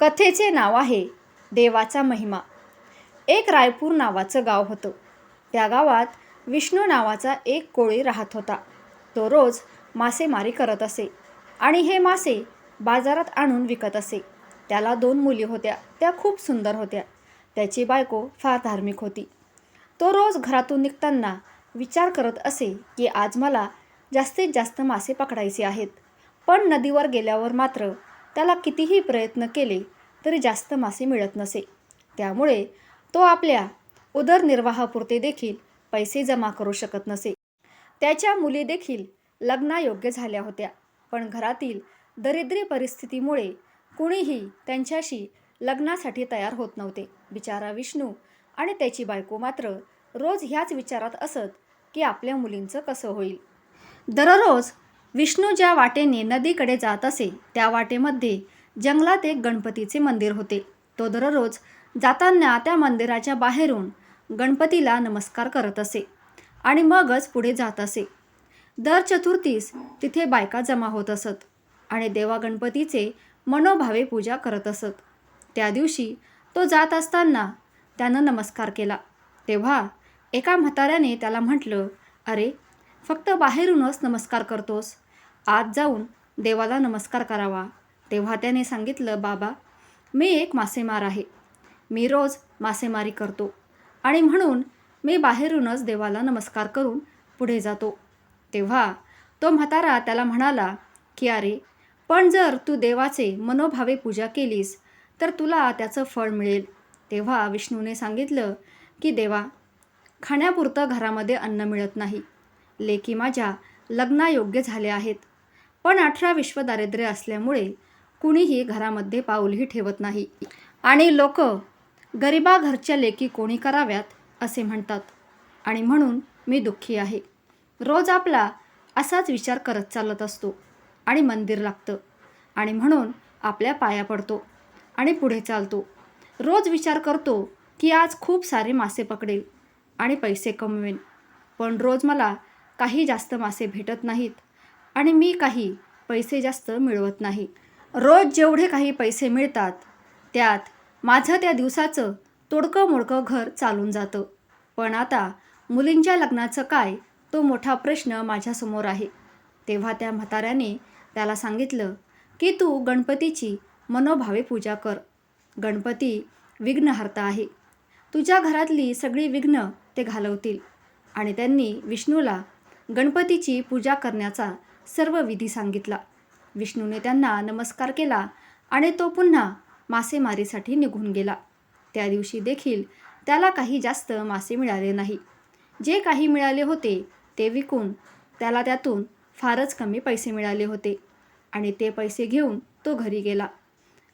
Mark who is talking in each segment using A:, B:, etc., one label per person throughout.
A: कथेचे नाव आहे देवाचा महिमा. एक रायपूर नावाचं गाव होतं. त्या गावात विष्णू नावाचा एक कोळी राहत होता. तो रोज मासेमारी करत असे आणि हे मासे बाजारात आणून विकत असे. त्याला दोन मुली होत्या. त्या खूप सुंदर होत्या. त्याची बायको फार धार्मिक होती. तो रोज घरातून निघताना विचार करत असे की आज मला जास्तीत जास्त मासे पकडायचे आहेत. पण नदीवर गेल्यावर मात्र त्याला कितीही प्रयत्न केले तरी जास्त मासे मिळत नसे. त्यामुळे तो आपल्या उदरनिर्वाहापुरते देखील पैसे जमा करू शकत नसे. त्याच्या मुली देखील लग्नायोग्य झाल्या होत्या. पण घरातील दरिद्री परिस्थितीमुळे कुणीही त्यांच्याशी लग्नासाठी तयार होत नव्हते. बिचारा विष्णू आणि त्याची बायको मात्र रोज ह्याच विचारात असत की आपल्या मुलींचं कसं होईल? दररोज विष्णू ज्या वाटेने नदीकडे जात असे त्या वाटेमध्ये जंगलात एक गणपतीचे मंदिर होते. तो दररोज जाताना त्या मंदिराच्या बाहेरून गणपतीला नमस्कार करत असे आणि मगच पुढे जात असे. दर चतुर्थीस तिथे बायका जमा होत असत आणि देवा गणपतीचे मनोभावे पूजा करत असत. त्या दिवशी तो जात असताना त्यानं नमस्कार केला. तेव्हा एका म्हाताऱ्याने त्याला म्हटलं अरे फक्त बाहेरूनच नमस्कार करतोस. आत जाऊन देवाला नमस्कार करावा. तेव्हा त्याने सांगितलं बाबा मी एक मासेमार आहे. मी रोज मासेमारी करतो आणि म्हणून मी बाहेरूनच देवाला नमस्कार करून पुढे जातो. तेव्हा तो म्हातारा त्याला म्हणाला की अरे पण जर तू देवाचे मनोभावे पूजा केलीस तर तुला त्याचं फळ मिळेल. तेव्हा विष्णूने सांगितलं की देवा खाण्यापुरतं घरामध्ये अन्न मिळत नाही. लेकी माझ्या लग्नायोग्य झाल्या आहेत. पण अठरा विश्व दारिद्र्य असल्यामुळे कुणीही घरामध्ये पाऊलही ठेवत नाही. आणि लोक गरिबा घरच्या लेकी कोणी कराव्यात असे म्हणतात. आणि म्हणून मी दुःखी आहे. रोज आपला असाच विचार करत चालत असतो आणि मंदिर लागतं. आणि म्हणून आपल्या पाया पडतो आणि पुढे चालतो. रोज विचार करतो की आज खूप सारे मासे पकडेल आणि पैसे कमवेन. पण रोज मला काही जास्त मासे भेटत नाहीत आणि मी काही पैसे जास्त मिळवत नाही. रोज जेवढे काही पैसे मिळतात त्यात माझं त्या दिवसाचं तोडकं मोडकं घर चालून जातं. पण आता मुलींच्या लग्नाचं काय तो मोठा प्रश्न माझ्यासमोर आहे. तेव्हा त्या म्हाताऱ्याने त्याला सांगितलं की तू गणपतीची मनोभावे पूजा कर. गणपती विघ्नहर्ता आहे. तुझ्या घरातली सगळी विघ्न ते घालवतील. आणि त्यांनी विष्णूला गणपतीची पूजा करण्याचा सर्व विधी सांगितला. विष्णूने त्यांना नमस्कार केला आणि तो पुन्हा मासेमारीसाठी निघून गेला. त्या दिवशी देखील त्याला काही जास्त मासे मिळाले नाही. जे काही मिळाले होते ते विकून त्याला त्यातून फारच कमी पैसे मिळाले होते आणि ते पैसे घेऊन तो घरी गेला.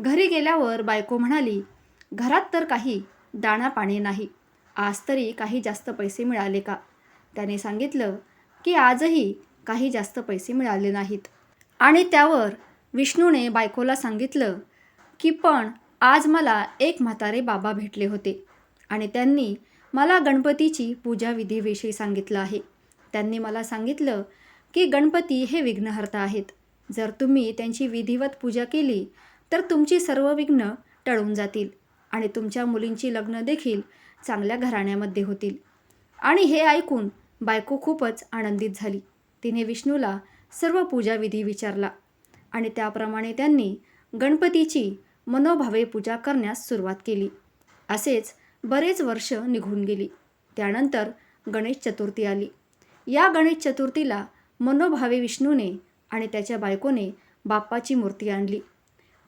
A: घरी गेल्यावर बायको म्हणाली घरात तर काही दाणा पाणी नाही. आज तरी काही जास्त पैसे मिळाले का? त्याने सांगितलं की आजही काही जास्त पैसे मिळाले नाहीत. आणि त्यावर विष्णूने बायकोला सांगितलं की पण आज मला एक म्हातारे बाबा भेटले होते आणि त्यांनी मला गणपतीची पूजा विधीविषयी सांगितलं आहे. त्यांनी मला सांगितलं की गणपती हे विघ्नहर्ता आहेत. जर तुम्ही त्यांची विधिवत पूजा केली तर तुमची सर्व विघ्न टळून जातील आणि तुमच्या मुलींची लग्न देखील चांगल्या घराण्यामध्ये होतील. आणि हे ऐकून बायको खूपच आनंदित झाली. तिने विष्णूला सर्व पूजाविधी विचारला आणि त्याप्रमाणे त्यांनी गणपतीची मनोभावे पूजा करण्यास सुरुवात केली. असेच बरेच वर्ष निघून गेली. त्यानंतर गणेश चतुर्थी आली. या गणेश चतुर्थीला मनोभावे विष्णूने आणि त्याच्या बायकोने बाप्पाची मूर्ती आणली.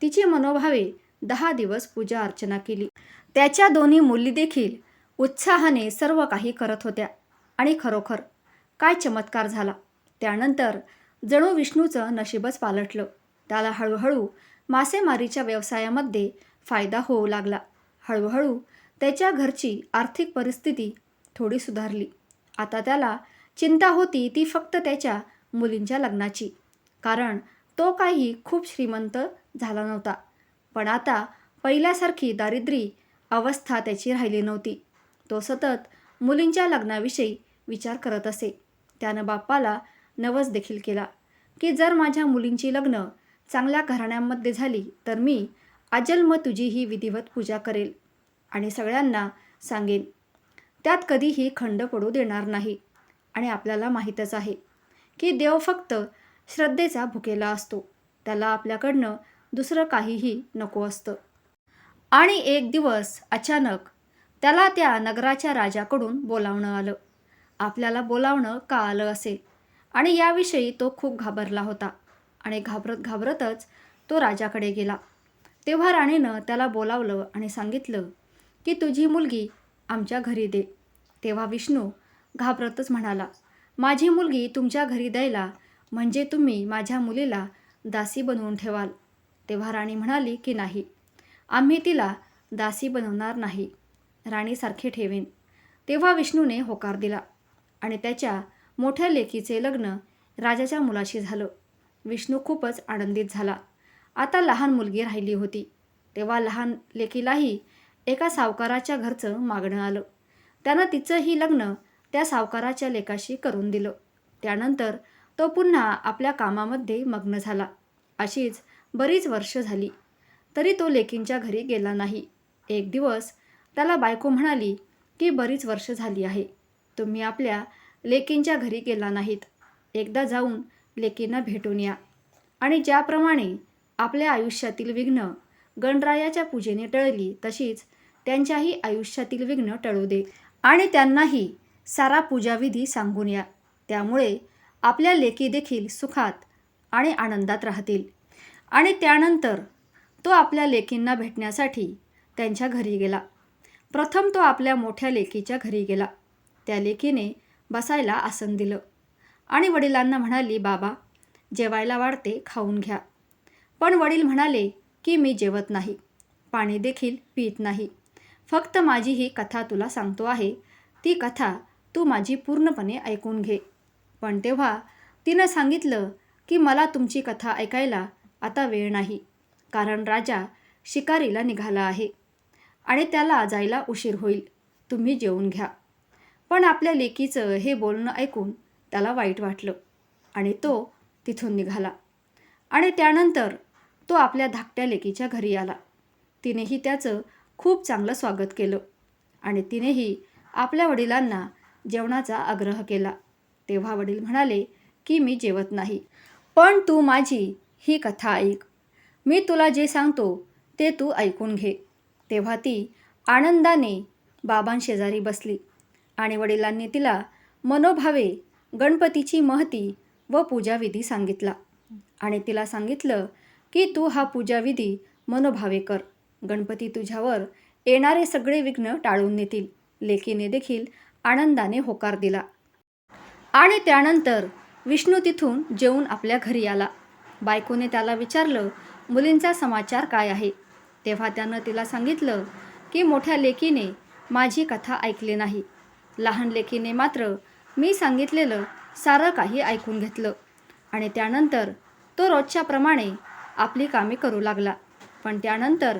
A: तिची मनोभावे दहा दिवस पूजा अर्चना केली. त्याच्या दोन्ही मुली देखील उत्साहाने सर्व काही करत होत्या आणि खरोखर काय चमत्कार झाला. त्यानंतर जणू विष्णूचं नशीबच पालटलं. त्याला हळूहळू मासेमारीच्या व्यवसायामध्ये फायदा होऊ लागला. हळूहळू त्याच्या घरची आर्थिक परिस्थिती थोडी सुधारली. आता त्याला चिंता होती ती फक्त त्याच्या मुलींच्या लग्नाची. कारण तो काही खूप श्रीमंत झाला नव्हता. पण आता पहिल्यासारखी दारिद्री अवस्था त्याची राहिली नव्हती. तो सतत मुलींच्या लग्नाविषयी विचार करत असे. त्यानं बाप्पाला नवस देखील केला. की जर माझ्या मुलींची लग्न चांगल्या घराण्यांमध्ये झाली तर मी अजन्म तुझी ही विधिवत पूजा करेल. आणि सगळ्यांना सांगेन त्यात कधीही खंड पडू देणार नाही. आणि आपल्याला माहीतच आहे की देव फक्त श्रद्धेचा भुकेला असतो. त्याला आपल्याकडनं दुसरं काहीही नको असतं. आणि एक दिवस अचानक त्याला त्या नगराच्या राजाकडून बोलावणं आलं. आपल्याला बोलावणं का आलं असेल? आणि याविषयी तो खूप घाबरला होता आणि घाबरत घाबरतच तो राजाकडे गेला. तेव्हा राणीनं त्याला बोलावलं आणि सांगितलं की तुझी मुलगी आमच्या घरी दे. तेव्हा विष्णू घाबरतच म्हणाला माझी मुलगी तुमच्या घरी द्यायला म्हणजे तुम्ही माझ्या मुलीला दासी बनवून ठेवाल. तेव्हा राणी म्हणाली की नाही आम्ही तिला दासी बनवणार नाही राणीसारखे ठेवेन. तेव्हा विष्णूने होकार दिला आणि त्याच्या मोठ्या लेकीचे लग्न राजाच्या मुलाशी झालं. विष्णू खूपच आनंदित झाला. आता लहान मुलगी राहिली होती. तेव्हा लहान लेकीलाही एका सावकाराच्या घरचं मागणं आलं. त्यानं तिचंही लग्न त्या सावकाराच्या लेकाशी करून दिलं. त्यानंतर तो पुन्हा आपल्या कामामध्ये मग्न झाला. अशीच बरीच वर्ष झाली. तरी तो लेकींच्या घरी गेला नाही. एक दिवस त्याला बायको म्हणाली की बरीच वर्ष झाली आहे. तुम्ही आपल्या लेकींच्या घरी गेला नाहीत. एकदा जाऊन लेकींना भेटून या. आणि ज्याप्रमाणे आपल्या आयुष्यातील विघ्न गणरायाच्या पूजेने टळली तशीच त्यांच्याही आयुष्यातील विघ्न टळू दे आणि त्यांनाही सारा पूजाविधी सांगून या. त्यामुळे आपल्या लेकी देखील सुखात आणि आनंदात राहतील. आणि त्यानंतर तो आपल्या लेकींना भेटण्यासाठी त्यांच्या घरी गेला. प्रथम तो आपल्या मोठ्या लेकीच्या घरी गेला. त्या लेकीने बसायला आसन दिलं. आणि वडिलांना म्हणाली बाबा जेवायला वाढते खाऊन घ्या. पण वडील म्हणाले की मी जेवत नाही. पाणी देखील पित नाही. फक्त माझी ही कथा तुला सांगतो आहे. ती कथा तू माझी पूर्णपणे ऐकून घे. पण तेव्हा तिनं सांगितलं की मला तुमची कथा ऐकायला आता वेळ नाही. कारण राजा शिकारीला निघाला आहे. आणि त्याला जायला उशीर होईल. तुम्ही जेवून घ्या. पण आपल्या लेकीचं हे बोलणं ऐकून त्याला वाईट वाटलं आणि तो तिथून निघाला. आणि त्यानंतर तो आपल्या धाकट्या लेकीच्या घरी आला. तिनेही त्याचं खूप चांगलं स्वागत केलं आणि तिनेही आपल्या वडिलांना जेवणाचा आग्रह केला. तेव्हा वडील म्हणाले की मी जेवत नाही. पण तू माझी ही कथा ऐक. मी तुला जे सांगतो ते तू ऐकून घे. तेव्हा ती आनंदाने बाबांशेजारी बसली. आणि वडिलांनी तिला मनोभावे गणपतीची महती व पूजाविधी सांगितला. आणि तिला सांगितलं की तू हा पूजाविधी मनोभावे कर. गणपती तुझ्यावर येणारे सगळे विघ्न टाळून नेतील. लेकीने देखील आनंदाने होकार दिला. आणि त्यानंतर विष्णू तिथून जेवून आपल्या घरी आला. बायकोने त्याला विचारलं मुलींचा समाचार काय आहे? तेव्हा त्यानं तिला सांगितलं की मोठ्या लेकीने माझी कथा ऐकली नाही. लहान लेखीने मात्र मी सांगितलेलं सारं काही ऐकून घेतलं. आणि त्यानंतर तो रोजच्याप्रमाणे आपली कामे करू लागला. पण त्यानंतर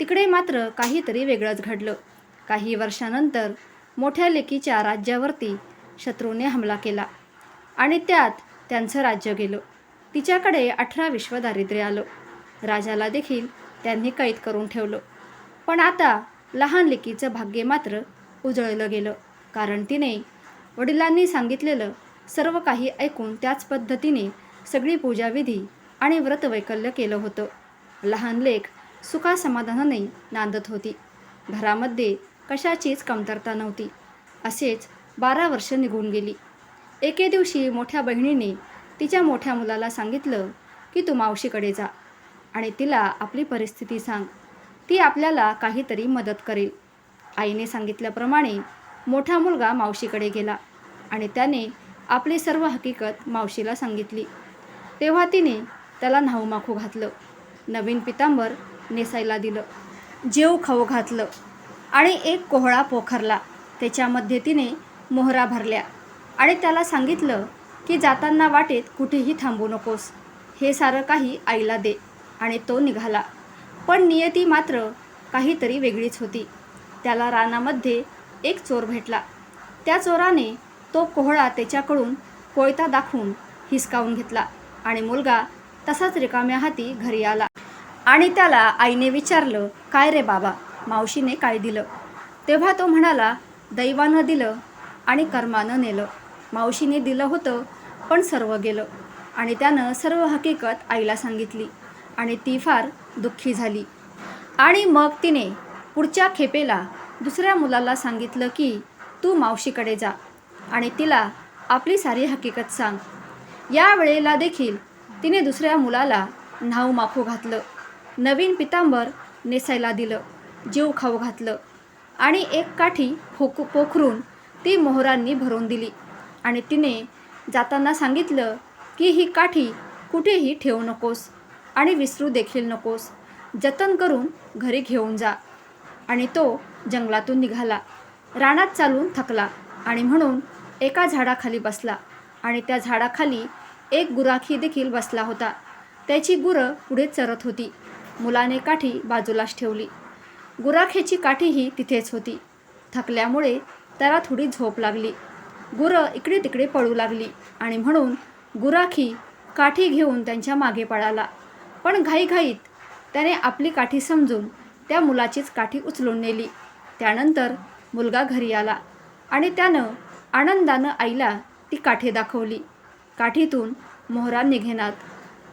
A: तिकडे मात्र काहीतरी वेगळंच घडलं. काही वर्षानंतर मोठ्या लेकीच्या राज्यावरती शत्रूने हमला केला आणि त्यात त्यांचं राज्य गेलं. तिच्याकडे अठरा विश्व दारिद्र्य आलं. राजाला देखील त्यांनी कैद करून ठेवलं. पण आता लहान लेकीचं भाग्य मात्र उजळलं गेलं. कारण तिने वडिलांनी सांगितलेलं सर्व काही ऐकून त्याच पद्धतीने सगळी पूजाविधी आणि व्रतवैकल्य केलं होतं. लहान लेख सुखासमाधानाने नांदत होती. घरामध्ये कशाचीच कमतरता नव्हती. असेच बारा वर्ष निघून गेली. एके दिवशी मोठ्या बहिणीने तिच्या मोठ्या मुलाला सांगितलं की तू मावशीकडे जा आणि तिला आपली परिस्थिती सांग. ती आपल्याला काहीतरी मदत करेल. आईने सांगितल्याप्रमाणे मोठा मुलगा मावशीकडे गेला आणि त्याने आपली सर्व हकीकत मावशीला सांगितली. तेव्हा तिने त्याला न्हाऊमाखू घातलं. नवीन पितांबर नेसायला दिलं. जेव खाऊ घातलं आणि एक कोहळा पोखरला. त्याच्यामध्ये तिने मोहरा भरल्या आणि त्याला सांगितलं की जाताना वाटेत कुठेही थांबू नकोस. हे सारं काही आईला दे आणि तो निघाला. पण नियती मात्र काहीतरी वेगळीच होती. त्याला रानामध्ये एक चोर भेटला. त्या चोराने तो कोहळा त्याच्याकडून कोयता दाखवून हिसकावून घेतला आणि मुलगा तसाच रिकाम्या हाती घरी आला. आणि त्याला आईने विचारलं काय रे बाबा मावशीने काय दिलं? तेव्हा तो म्हणाला दैवानं दिलं आणि कर्मानं नेलं. मावशीने दिलं होतं पण सर्व गेलं. आणि त्यानं सर्व हकीकत आईला सांगितली आणि ती फार दुःखी झाली. आणि मग तिने पुढच्या खेपेला दुसऱ्या मुलाला सांगितलं की तू मावशीकडे जा आणि तिला आपली सारी हकीकत सांग. या वेळेला देखील तिने दुसऱ्या मुलाला न्हाऊ माखू घातलं. नवीन पितांबर नेसायला दिलं जीव खाऊ घातलं आणि एक काठी फोक पोखरून ती मोहरांनी भरून दिली. आणि तिने जाताना सांगितलं की ही काठी कुठेही ठेवू नकोस आणि विसरू देखील नकोस. जतन करून घरी घेऊन जा. आणि तो जंगलातून निघाला. रानात चालून थकला आणि म्हणून एका झाडाखाली बसला आणि त्या झाडाखाली एक गुराखी देखील बसला होता. त्याची गुरं पुढे चरत होती. मुलाने काठी बाजूलाच ठेवली. गुराखेची काठीही तिथेच होती. थकल्यामुळे त्याला थोडी झोप लागली. गुरं इकडे तिकडे पळू लागली आणि म्हणून गुराखी काठी घेऊन त्यांच्या मागे पळाला. पण घाईघाईत त्याने आपली काठी समजून त्या मुलाचीच काठी उचलून नेली. त्यानंतर मुलगा घरी आला आणि त्यानं आनंदानं आईला ती काठी दाखवली. काठीतून मोहरा निघेनात.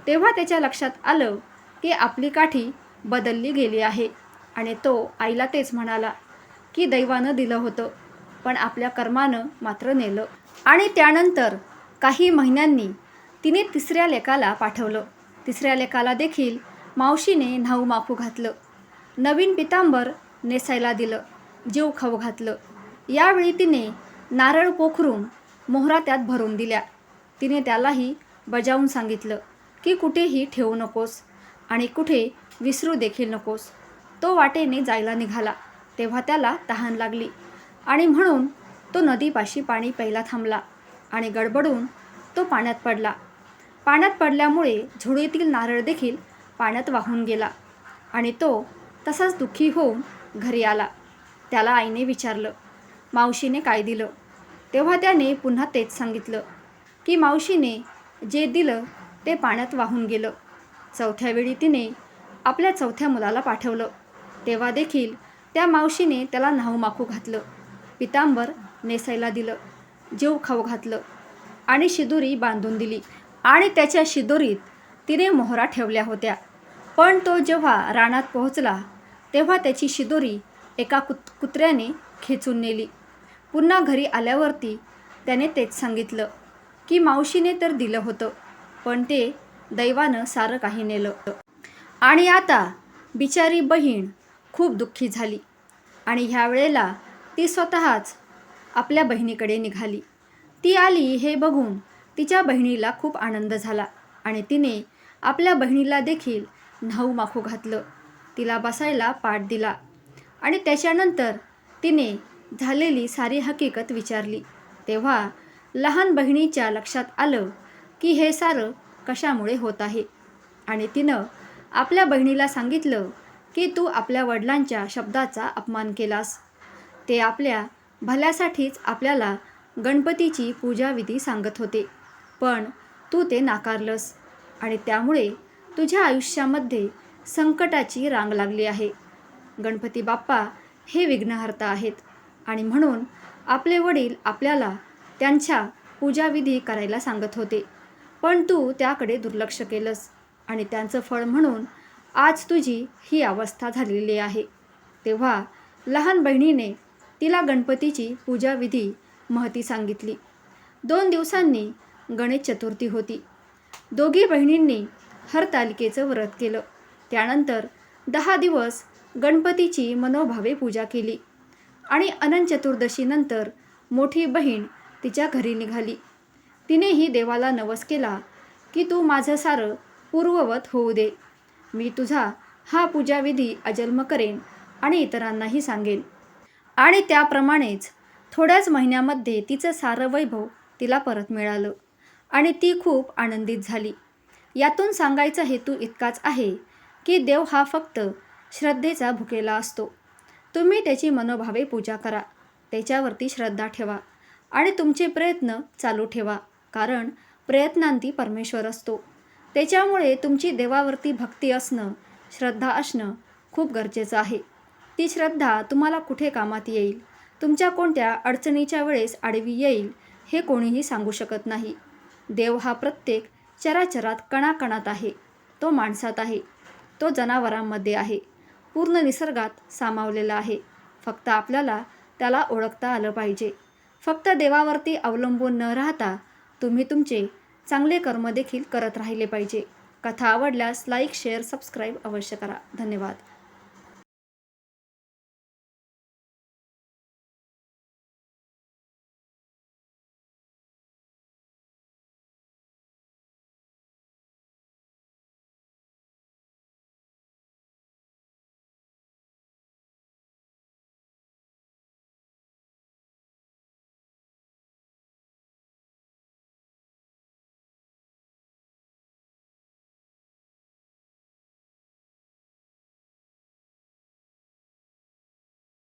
A: तेव्हा त्याच्या लक्षात आलं की आपली काठी बदलली गेली आहे आणि तो आईला तेच म्हणाला की दैवानं दिलं होतं पण आपल्या कर्मानं मात्र नेलं. आणि त्यानंतर काही महिन्यांनी तिने तिसऱ्या लेकाला पाठवलं. तिसऱ्या लेकाला देखील मावशीने न्हाऊ माफू घातलं. नवीन पितांबर नेसायला दिलं. जीव खाऊ घातलं. यावेळी तिने नारळ पोखरून मोहरा त्यात भरून दिल्या. तिने त्यालाही बजावून सांगितलं की कुठेही ठेवू नकोस आणि कुठे विसरू देखील नकोस तो वाटेने जायला निघाला. तेव्हा त्याला तहान लागली आणि म्हणून तो नदीपाशी पाणी प्यायला थांबला आणि गडबडून तो पाण्यात पडला. पाण्यात पडल्यामुळे झोळीतील नारळ देखील पाण्यात वाहून गेला आणि तो तसाच दुःखी होऊन घरी आला. त्याला आईने विचारलं. मावशीने काय दिलं? तेव्हा त्याने पुन्हा तेच सांगितलं की मावशीने जे दिलं ते पाण्यात वाहून गेलं. चौथ्या वेळी तिने आपल्या चौथ्या मुलाला पाठवलं. तेव्हा देखील त्या मावशीने त्याला न्हाऊ माखू घातलं. पितांबर नेसायला दिलं. जीव खाऊ घातलं आणि शिदोरी बांधून दिली. आणि त्याच्या शिदोरीत तिने मोहरा ठेवल्या होत्या. पण तो जेव्हा रानात पोहोचला तेव्हा त्याची शिदोरी एका कुत कुत्र्याने खेचून नेली. पुन्हा घरी आल्यावरती त्याने तेच सांगितलं की मावशीने तर दिलं होतं पण ते दैवानं सारं काही नेलं. आणि आता बिचारी बहीण खूप दुःखी झाली आणि ह्या वेळेला ती स्वतःच आपल्या बहिणीकडे निघाली. ती आली हे बघून तिच्या बहिणीला खूप आनंद झाला आणि तिने आपल्या बहिणीला देखील न्हाऊ माखू घातलं. तिला बसायला पाठ दिला. आणि त्याच्यानंतर तिने झालेली सारी हकीकत विचारली. तेव्हा लहान बहिणीच्या लक्षात आलं की हे सारं कशामुळे होत आहे. आणि तिनं आपल्या बहिणीला सांगितलं की तू आपल्या वडिलांच्या शब्दाचा अपमान केलास. ते आपल्या भल्यासाठीच आपल्याला गणपतीची पूजाविधी सांगत होते. पण तू ते नाकारलंस आणि त्यामुळे तुझ्या आयुष्यामध्ये संकटाची रांग लागली आहे. गणपती बाप्पा हे विघ्नहर्ता आहेत. आणि म्हणून आपले वडील आपल्याला त्यांच्या पूजाविधी करायला सांगत होते. पण तू त्याकडे दुर्लक्ष केलंस आणि त्यांचं फळ म्हणून आज तुझी ही अवस्था झालेली आहे. तेव्हा लहान बहिणीने तिला गणपतीची पूजाविधी महती सांगितली. दोन दिवसांनी गणेश चतुर्थी होती. दोघी बहिणींनी हरतालिकेचं व्रत केलं. त्यानंतर दहा दिवस गणपतीची मनोभावे पूजा केली. आणि अनंत चतुर्दशीनंतर मोठी बहीण तिच्या घरी निघाली. तिनेही देवाला नवस केला की तू माझं सारं पूर्ववत होऊ दे. मी तुझा हा पूजाविधी अजन्म करेन आणि इतरांनाही सांगेन. आणि त्याप्रमाणेच थोड्याच महिन्यामध्ये तिचं सारं वैभव तिला परत मिळालं आणि ती खूप आनंदित झाली. यातून सांगायचा हेतू इतकाच आहे की देव हा फक्त श्रद्धेचा भुकेला असतो. तुम्ही त्याची मनोभावे पूजा करा. त्याच्यावरती श्रद्धा ठेवा आणि तुमचे प्रयत्न चालू ठेवा कारण प्रयत्नांती परमेश्वर असतो. त्याच्यामुळे तुमची देवावरती भक्ती असणं श्रद्धा असणं खूप गरजेचं आहे. ती श्रद्धा तुम्हाला कुठे कामात येईल? तुमच्या कोणत्या अडचणीच्या वेळेस आडवी येईल हे कोणीही सांगू शकत नाही. देव हा प्रत्येक चराचरात कणाकणात आहे. तो माणसात आहे. तो जनावरांमध्ये आहे. पूर्ण निसर्गात सामावलेला आहे. फक्त आपल्याला त्याला ओळखता आलं पाहिजे. फक्त देवावरती अवलंबून न राहता तुम्ही तुमचे चांगले कर्म देखील करत राहिले पाहिजे. कथा आवडल्यास लाईक शेअर सबस्क्राईब अवश्य करा. धन्यवाद.